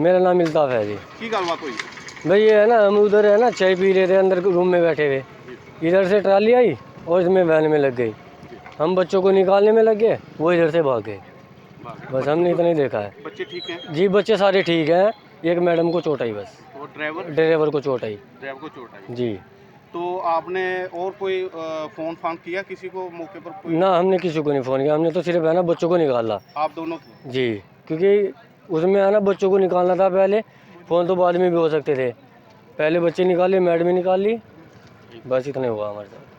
मेरा नाम इल्ताफ़ है जी। की भाई ये है ना हम उधर है ना चाय पी रहे थे अंदर रूम में बैठे हुए। इधर से ट्राली आई और इसमें वहन में लग गई। हम बच्चों को निकालने में लग गए वो इधर से भाग गए। बस हमने इतना ही देखा है। बच्चे ठीक हैं? जी बच्चे सारे ठीक हैं। एक मैडम को चोट आई बस। ड्राइवर? ड्राइवर को चोट आई। ड्राइवर को चोट आई? जी। तो आपने और कोई फ़ोन फान किया किसी को मौके पर? कोई? ना हमने किसी को नहीं फ़ोन किया। हमने तो सिर्फ़ है ना बच्चों को निकाला। आप दोनों जी क्योंकि उसमें है ना बच्चों को निकालना था पहले फ़ोन तो बाद में भी हो सकते थे पहले बच्चे निकाले मैडम ही निकाल ली बस इतना हुआ हमारे साथ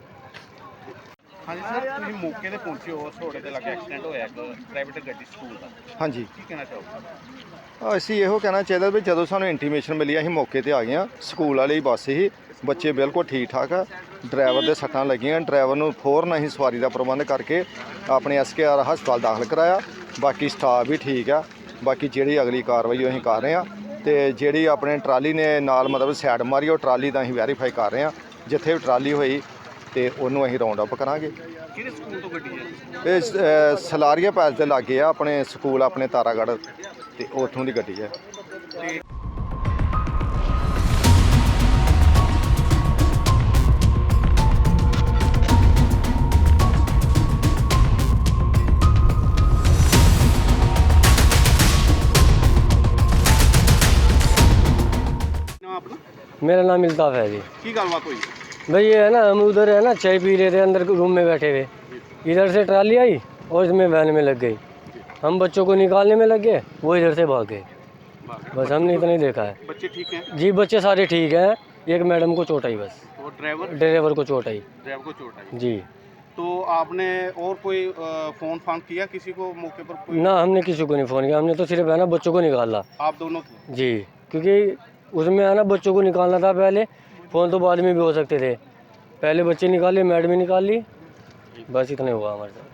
ਹਾਂਜੀ ਸਰ ਤੁਸੀਂ ਮੌਕੇ ਤੇ ਪਹੁੰਚੇ ਹੋ ਤੁਹਾਡੇ ਤੇ ਲੱਗੇ ਐਕਸੀਡੈਂਟ ਹੋਇਆ ਇੱਕ ਪ੍ਰਾਈਵੇਟ ਗੱਡੀ ਸਕੂਲ ਦਾ ਹਾਂਜੀ ਕੀ ਕਹਿਣਾ ਚਾਹੋਗੇ ਅਸੀਂ ਇਹੋ ਕਹਿਣਾ ਚਾਹੀਦਾ ਵੀ ਜਦੋਂ ਸਾਨੂੰ ਇੰਟੀਮੇਸ਼ਨ ਮਿਲੀ ਅਸੀਂ ਮੌਕੇ ਤੇ ਆ ਗਏ ਹਾਂ ਸਕੂਲ ਵਾਲੀ ਬੱਸ ਸੀ ਬੱਚੇ ਬਿਲਕੁਲ ਠੀਕ ਠਾਕ ਆ ਡਰਾਈਵਰ ਦੇ ਸੱਟਾਂ ਲੱਗੀਆਂ ਡਰਾਈਵਰ ਨੂੰ ਫੌਰਨ ਅਸੀਂ ਸਵਾਰੀ ਦਾ ਪ੍ਰਬੰਧ ਕਰਕੇ ਆਪਣੇ ਐਸਕੇਆਰ ਹਸਪਤਾਲ ਦਾਖਲ ਕਰਾਇਆ ਬਾਕੀ ਸਟਾਫ ਵੀ ਠੀਕ ਆ ਬਾਕੀ ਜਿਹੜੀ ਅਗਲੀ ਕਾਰਵਾਈ ਉਹ ਅਸੀਂ ਕਰ ਰਹੇ ਹਾਂ ਤੇ ਜਿਹੜੀ ਆਪਣੇ ਟਰਾਲੀ ਨੇ ਨਾਲ ਮਤਲਬ ਸਾਈਡ ਮਾਰੀ ਉਹ ਟਰਾਲੀ ਦਾ ਅਸੀਂ ਵੈਰੀਫਾਈ ਕਰ ਰਹੇ ਹਾਂ। ਜਿੱਥੇ ਵੀ ਟਰਾਲੀ ਹੋਈ ਤੇ ਉਹਨੂੰ ਅਸੀਂ ਰਾਉਂਡ ਅਪ ਕਰਾਂਗੇ। ਕਿਹੜੇ ਸਕੂਲ ਤੋਂ ਗੱਡੀ ਹੈ ਇਹ ਅਹ ਸਲਾਰੀਆ ਪੈਸ ਦੇ ਲਾਗੇ ਆ ਆਪਣੇ ਸਕੂਲ ਆਪਣੇ ਤਾਰਾਗੜ੍ਹ ਤੇ ਉੱਥੋਂ ਦੀ ਗੱਡੀ ਹੈ। मेरा नाम इल्ताफ है जी। की गलबात भाई ये है ना हम उधर है ना चाय पी रहे थे अंदर रूम में बैठे हुए इधर से ट्राली आई और इसमें वैन में लग गई। हम बच्चों को निकालने में लग गए वो इधर से भाग गए। बस हमने इतना ही देखा है। बच्चे ठीक हैं? जी बच्चे सारे ठीक हैं। एक मैडम को चोट आई बस। ड्राइवर? ड्राइवर को चोट आई। ड्राइवर को चोट आई। जी। तो आपने और कोई फ़ोन फान किया किसी को मौके पर? ना हमने किसी को नहीं फ़ोन किया। हमने तो सिर्फ़ है ना बच्चों को निकाला। आप दोनों जी क्योंकि उसमें है ना बच्चों को निकालना था पहले फ़ोन तो बाद में भी हो सकते थे पहले बच्चे निकाले मैडम ही निकाल ली बस इतना ही हुआ हमारे साथ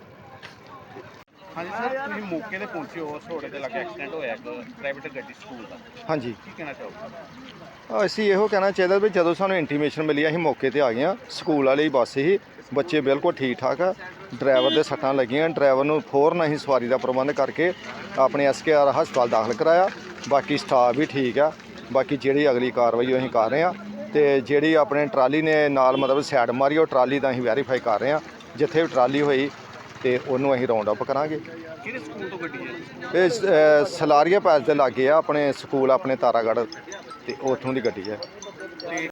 ਹਾਂਜੀ ਸਰ ਤੁਸੀਂ ਮੌਕੇ ਤੇ ਪਹੁੰਚੇ ਹੋ ਤੁਹਾਡੇ ਤੇ ਲੱਗੇ ਐਕਸੀਡੈਂਟ ਹੋਇਆ ਇੱਕ ਪ੍ਰਾਈਵੇਟ ਗੱਡੀ ਸਕੂਲ ਦਾ ਹਾਂਜੀ ਕੀ ਕਹਿਣਾ ਚਾਹੋਗੇ ਅਸੀਂ ਇਹੋ ਕਹਿਣਾ ਚਾਹੀਦਾ ਵੀ ਜਦੋਂ ਸਾਨੂੰ ਇੰਟੀਮੇਸ਼ਨ ਮਿਲੀ ਅਸੀਂ ਮੌਕੇ ਤੇ ਆ ਗਏ ਹਾਂ ਸਕੂਲ ਵਾਲੀ ਬੱਸ ਸੀ ਬੱਚੇ ਬਿਲਕੁਲ ਠੀਕ ਠਾਕ ਆ ਡਰਾਈਵਰ ਦੇ ਸੱਟਾਂ ਲੱਗੀਆਂ ਡਰਾਈਵਰ ਨੂੰ ਫੌਰਨ ਅਸੀਂ ਸਵਾਰੀ ਦਾ ਪ੍ਰਬੰਧ ਕਰਕੇ ਆਪਣੇ ਐਸਕੇਆਰ ਹਸਪਤਾਲ ਦਾਖਲ ਕਰਾਇਆ ਬਾਕੀ ਸਟਾਫ ਵੀ ਠੀਕ ਆ ਬਾਕੀ ਜਿਹੜੀ ਅਗਲੀ ਕਾਰਵਾਈ ਉਹ ਅਸੀਂ ਕਰ ਰਹੇ ਹਾਂ ਤੇ ਜਿਹੜੀ ਆਪਣੇ ਟਰਾਲੀ ਨੇ ਨਾਲ ਮਤਲਬ ਸਾਈਡ ਮਾਰੀ ਉਹ ਟਰਾਲੀ ਦਾ ਅਸੀਂ ਵੈਰੀਫਾਈ ਕਰ ਰਹੇ ਹਾਂ। ਜਿੱਥੇ ਵੀ ਟਰਾਲੀ ਹੋਈ ਤੇ ਉਹਨੂੰ ਅਸੀਂ ਰਾਉਂਡ ਅਪ ਕਰਾਂਗੇ। ਕਿਹੜੇ ਸਕੂਲ ਤੋਂ ਗੱਡੀ ਹੈ ਇਹ ਸਲਾਰੀਆ ਪੈਸ ਦੇ ਲਾਗੇ ਆ ਆਪਣੇ ਸਕੂਲ ਆਪਣੇ ਤਾਰਾਗੜ੍ਹ ਤੇ ਉੱਥੋਂ ਦੀ ਗੱਡੀ ਹੈ।